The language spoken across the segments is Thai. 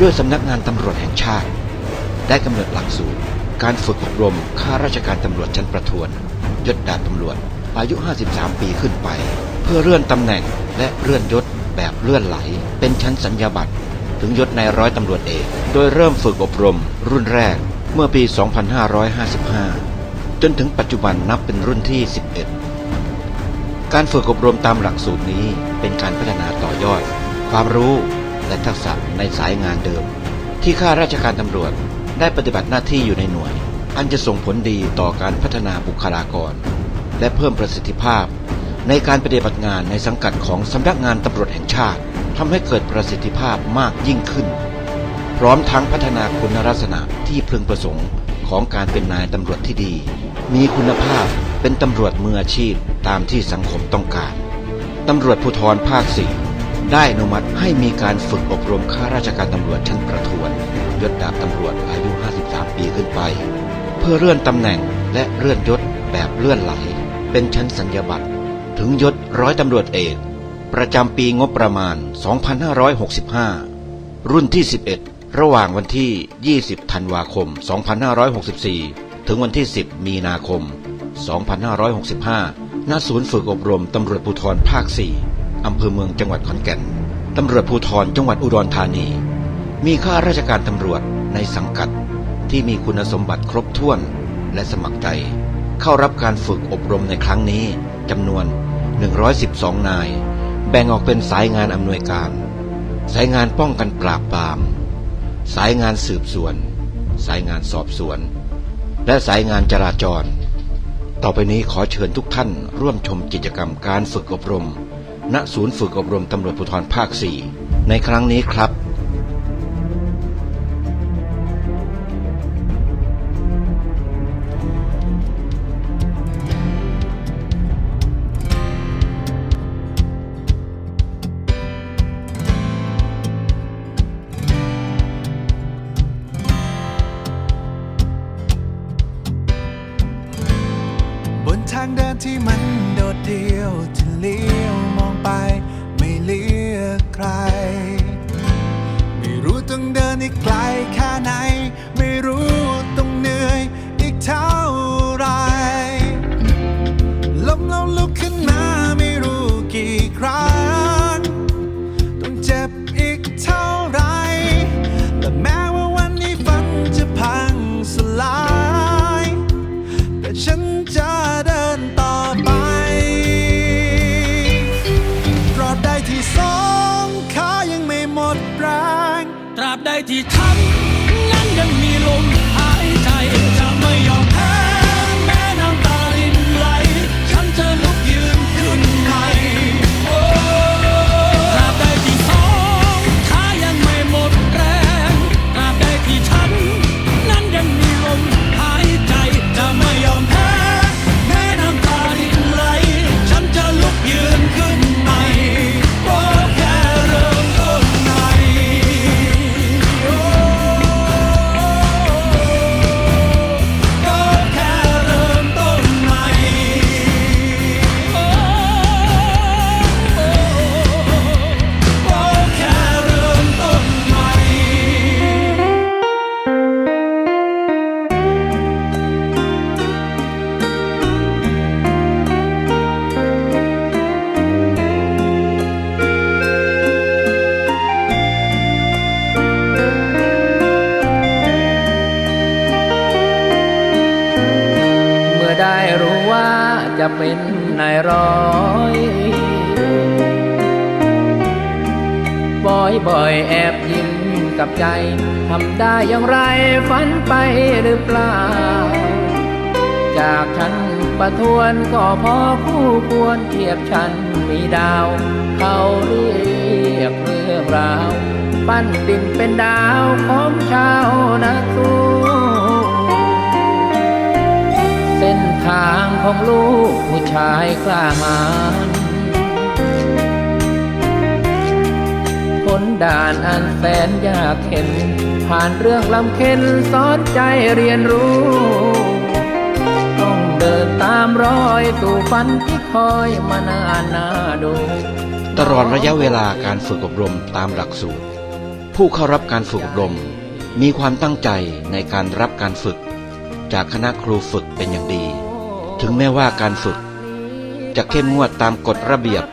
ด้วยสำนักงานตำรวจแห่งชาติ ได้กำหนดหลักสูตร การฝึกอบรมข้าราชการตำรวจชั้นประทวนยศดาบตำรวจ อายุ 53 ปีขึ้นไป เพื่อเลื่อนตำแหน่งและเลื่อนยศแบบเลื่อนไหล เป็นชั้นสัญญาบัตรถึงยศนายร้อยตำรวจเอก โดยเริ่มฝึกอบรม รุ่นแรกเมื่อปี 2555 จนถึงปัจจุบันนับเป็นรุ่นที่ 11 การฝึกอบรมตามหลักสูตรนี้เป็นการพัฒนาต่อยอด ความรู้และทักษะในสายงานเดิม ที่ข้าราชการตำรวจได้ปฏิบัติหน้าที่อยู่ในหน่วย อันจะส่งผลดีต่อการพัฒนาบุคลากร และเพิ่มประสิทธิภาพ ในการปฏิบัติงานในสังกัดของสำนักงานตำรวจแห่งชาติทำให้เกิดประสิทธิภาพมากยิ่งขึ้น พร้อมทั้งพัฒนาคุณลักษณะที่พึงประสงค์ของการเป็นนายตำรวจที่ดี มีคุณภาพเป็นตำรวจมืออาชีพตามที่สังคมต้องการ ตำรวจภูธรภาคสี่ได้อนุมัติให้มีการฝึกอบรมข้าราชการตำรวจชั้นประทวนยศดาบตำรวจอายุ 53 ปีขึ้นไป เพื่อเลื่อนตำแหน่งและเลื่อนยศแบบเลื่อนไหล เป็นชั้นสัญญาบัตรถึงยศร้อยตำรวจเอกประจำปีงบประมาณ 2565 รุ่นที่ 11 ระหว่างวันที่ 20 ธันวาคม 2564 ถึงวันที่ 10 มีนาคม 2565 ณ ศูนย์ฝึกอบรมตำรวจภูธรภาค 4 อำเภอเมืองจังหวัดขอนแก่น ตำรวจภูธรจังหวัดอุดรธานี มีข้าราชการตำรวจในสังกัดที่มีคุณสมบัติครบถ้วนและสมัครใจ เข้ารับการฝึกอบรมในครั้งนี้จำนวน 112 นาย แบ่งออกเป็นสายงานอำนวยการ สายงานป้องกันปราบปราม สายงานสืบสวน สายงานสอบสวน และสายงานจราจร ต่อไปนี้ขอเชิญทุกท่านร่วมชมกิจกรรมการฝึกอบรม ณศูนย์ฝึกอบรมตำรวจภูธรภาค 4 ในครั้งนี้ครับ ดเดี่ยวที่เลี้ยวมองไป ไม่เลือกใคร ไม่รู้ต้องเดินอีกไกลแค่ไหน ที่ทำนนั้นยังมีลม เป็นนายร้อยบ่อยบ่อยแอบยิ้มกับใจ ทำได้อย่างไรฝันไปหรือเปล่า จากฉันประทวนก็พอคู่ควรเทียบฉันมีดาว เขาเรียกเรื่องราว ปั้นดินเป็นดาวของชาวนาสู ทางของลูกผู้ชายกล้าหาญพ้นด่านอันแสนยากเข็น ผ่านเรื่องลำเค็นสอนใจเรียนรู้ ต้องเดินตามรอยสู่ฝันที่คอยมานานนาดู ตลอดระยะเวลาการฝึกอบรมตามหลักสูตร ผู้เข้ารับการฝึกอบรม มีความตั้งใจในการรับการฝึก จากคณะครูฝึกเป็นอย่างดี ถึงแม้ว่าการฝึก จะเข้มงวดตามกฎระเบียบ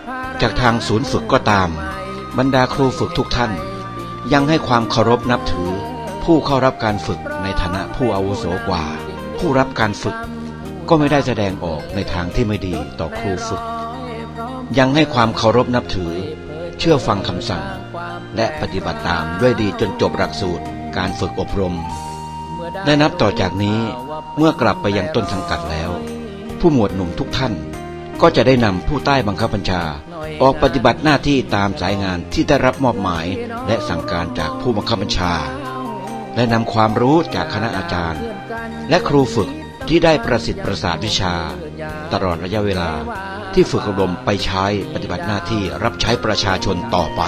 จากทางศูนย์ฝึกก็ตาม บรรดาครูฝึกทุกท่าน ยังให้ความเคารพนับถือ ผู้เข้ารับการฝึกในฐานะผู้อาวุโสกว่า ผู้รับการฝึก ก็ไม่ได้แสดงออกในทางที่ไม่ดีต่อครูฝึก ยังให้ความเคารพนับถือ เชื่อฟังคำสั่ง และปฏิบัติตามด้วยดีจนจบหลักสูตรการฝึกอบรมและนับต่อจากนี้เมื่อกลับไปยังต้นสังกัดแล้ว ผู้หมวดหนุ่มทุกท่าน ก็จะได้นำผู้ใต้บังคับบัญชา ออกปฏิบัติหน้าที่ตามสายงานที่ได้รับมอบหมาย และสั่งการจากผู้บังคับบัญชา และนำความรู้จากคณะอาจารย์ และครูฝึกที่ได้ประสิทธิ์ประสาทวิชา ตลอดระยะเวลาที่ฝึกอบรมไปใช้ปฏิบัติหน้าที่รับใช้ประชาชนต่อไป